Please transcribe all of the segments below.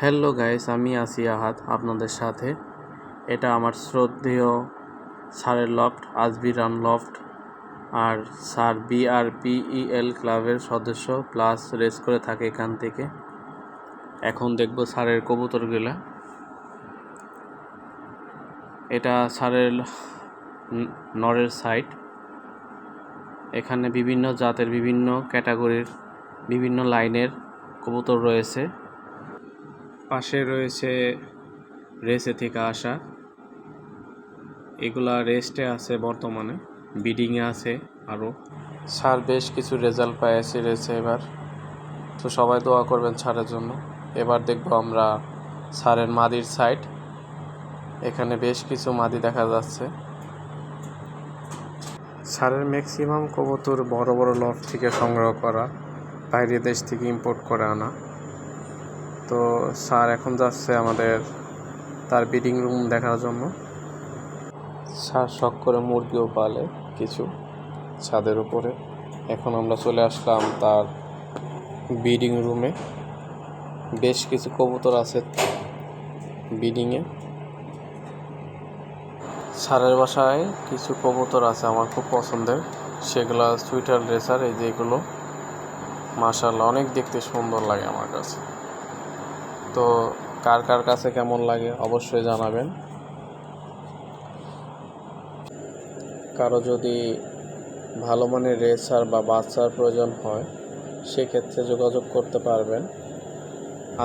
Hello guys আমি আছি আহাত আপনাদের সাথে। এটা আমার শ্রদ্ধেয় স্যারের লফট আজবি রান লফট আর স্যার বিআরপিইএল ক্লাবের সদস্য প্লাস রেস করে থাকে এখান থেকে। এখন দেখব স্যারের কবুতরগুলা। এটা স্যারের নরের সাইট এখানে বিভিন্ন জাতের বিভিন্ন ক্যাটাগরির বিভিন্ন লাইনের কবুতর রয়েছে। পাশে রয়েছে রেসে থেকে আসা। এগুলা রেস্টে আছে বর্তমানে বিডিংয়ে আছে আরও স্যার বেশ কিছু রেজাল্ট পেয়েছে রেসে এবার। তো সবাই দোয়া করবেন ছাড়ের জন্য। এবার দেখব আমরা স্যারের মাদির সাইড। এখানে বেশ কিছু মাদি দেখা যাচ্ছে। সারের ম্যাক্সিমাম কবুতর বড় বড় লফ থেকে সংগ্রহ করা বাইরের দেশ থেকে ইম্পোর্ট করে আনা। তো স্যার এখন যাচ্ছে আমাদের তার ব্রিডিং রুম দেখার জন্য। স্যার শখ করে মুরগিও পালে কিছু ছাদের উপরে। এখন আমরা চলে আসলাম তার ব্রিডিং রুমে বেশ কিছু কবুতর আছে ব্রিডিংয়ে সারের বাসায় কিছু কবুতর আছে আমার খুব পছন্দের। সেগুলো সুইটার রেসার এই যেগুলো মাশাল্লাহ অনেক দেখতে সুন্দর লাগে আমার কাছে। তো কার কার কাছে কেমন লাগে অবশ্যই জানাবেন। কারও যদি ভালো মানের রেসার বা বাচ্চার প্রয়োজন হয়, সেক্ষেত্রে যোগাযোগ করতে পারবেন।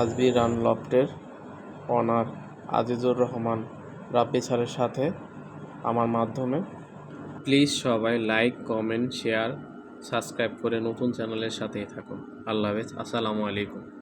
আজবি রান লফটের অনার আজিজুর রহমান রাব্বি স্যারের সাথে আমার মাধ্যমে। প্লিজ সবাই লাইক, কমেন্ট, শেয়ার, সাবস্ক্রাইব করে নতুন চ্যানেলের সাথেই থাকুন। আল্লাহ হাফেজ, আসসালামু আলাইকুম।